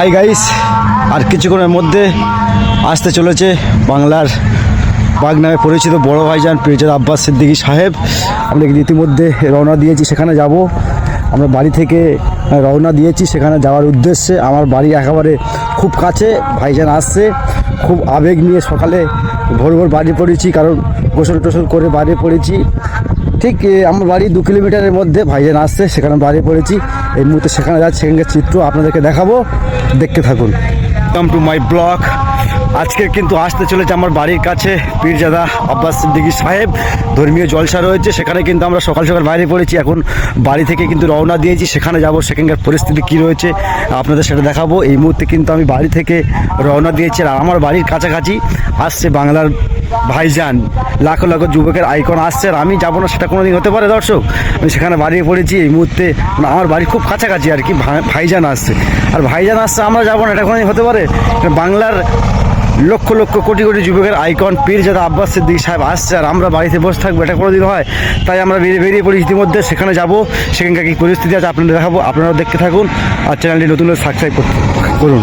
Hi guys আর কিছুক্ষণের মধ্যে আসতে চলেছে বাংলার বাগ নামে পরিচিত বড় ভাইজান পিরজাদ আব্বাস সিদ্দিকী সাহেব। আমরা ইতিমধ্যে রওনা দিয়েছি, সেখানে যাব। আমরা বাড়ি থেকে রওনা দিয়েছি, সেখানে যাওয়ার উদ্দেশ্যে। আমার বাড়ি একেবারে খুব কাছে, ভাইজান আসছে। খুব আবেগ নিয়ে সকালে ভোর ভোর বাড়ি পড়েছি, কারণ গোসল টোসল করে বাড়ি পড়েছি। ঠিক আমার বাড়ি দু কিলোমিটারের মধ্যে ভাইজান আসছে, সেখানে বাড়ি পড়েছি। এই মুহূর্তে সেখানে যাচ্ছে, সেখানকার চিত্র আপনাদেরকে দেখাবো। দেখতে থাকুন। কাম টু মাই ব্লগ আজকে কিন্তু আসতে চলেছে আমার বাড়ির কাছে পীরজাদা আব্বাস সিদ্দিকী সাহেব। ধর্মীয় জলসা রয়েছে, সেখানে কিন্তু আমরা সকাল সকাল বাইরে পড়েছি। এখন বাড়ি থেকে কিন্তু রওনা দিয়েছি। সেখানে যাব, সেখানকার পরিস্থিতি কী রয়েছে আপনাদের সেটা দেখাবো। এই মুহূর্তে কিন্তু আমি বাড়ি থেকে রওনা দিয়েছি আর আমার বাড়ির কাছাকাছি আসছে বাংলার ভাইজান। লাখো লাখো যুবকের আইকন আসছে আর আমি যাব না, সেটা কোনোদিন হতে পারে দর্শক? আমি সেখানে বাড়িয়ে পড়েছি, এই মুহূর্তে মানে আমার বাড়ি খুব কাছাকাছি আর কি ভাইজান আসছে। আর ভাইজান আসছে, আমরা যাব না, এটা কোনোদিন হতে পারে? বাংলার লক্ষ লক্ষ কোটি কোটি যুবকের আইকন পীর যাদা আব্বাস সিদ্দিক সাহেব আসছে আর আমরা বাড়িতে বসে থাকব, এটা কোনোদিন হয়। তাই আমরা বেরিয়ে বেরিয়ে পড়ি ইতিমধ্যে, সেখানে যাব, সেখানকার কি পরিস্থিতি আছে আপনাদের দেখাবো, আপনারাও দেখতে থাকুন, আর চ্যানেলটি নতুন সাবস্ক্রাইব করুন।